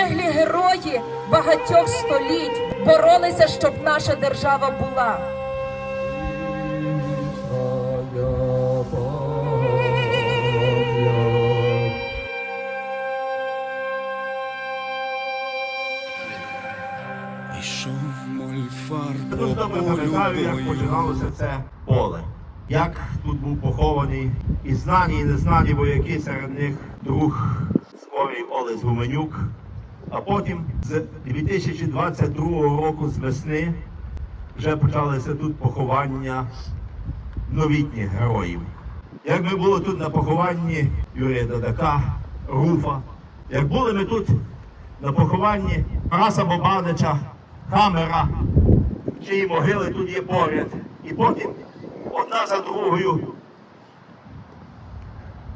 Полеглі герої багатьох століть боролися, щоб наша держава була. Дуже добре пам'ятаю, як починалося це поле. Як тут був похований і знані, і незнані вояки, серед них друг скорий Олесь Гуменюк. А потім з 2022 року з весни вже почалися тут поховання новітніх героїв. Як ми були тут на похованні Юрія Додака, Руфа, як були ми тут на похованні Тараса Бобанича, Хамера, чиї могили тут є поряд. І потім одна за другою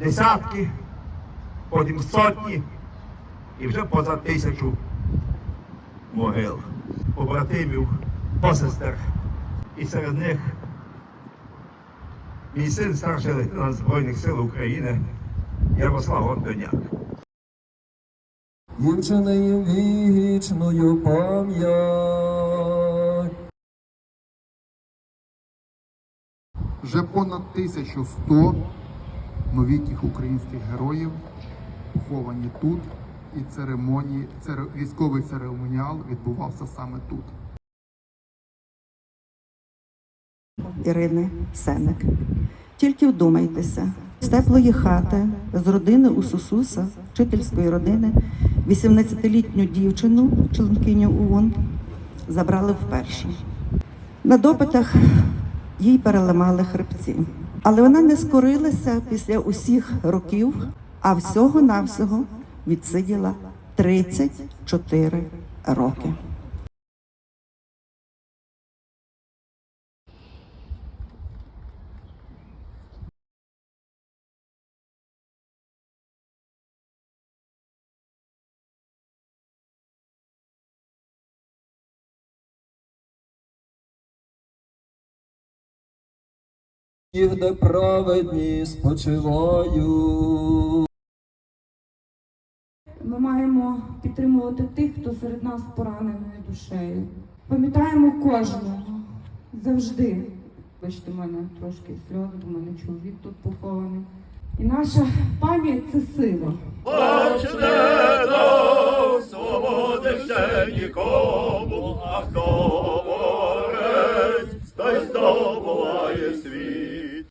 десятки, потім сотні і вже поза тисячу могил, побратимів, посестер. І серед них мій син старший лейтенант Збройних сил України Ярослав вчини їм вічною пам'ять. Вже понад 1100 новітніх українських героїв поховані тут, і церемонії, цере- військовий церемоніал відбувався саме тут. Ірини Сеник. Тільки вдумайтеся, з теплої хати, з родини у Сусуса, вчительської родини, 18-літню дівчину, членкиню ОУН, забрали вперше. На допитах їй переламали хребці. Але вона не скорилася після усіх років, а всього-навсього відсиділа 34 роки. Їх, де праведні спочивають. Ми маємо підтримувати тих, хто серед нас пораненою душею. Пам'ятаємо кожного завжди. Бачите, в мене трошки сльози, у мене чоловік тут похований. І наша пам'ять це сила. Бачте, свободи ще нікому, а хто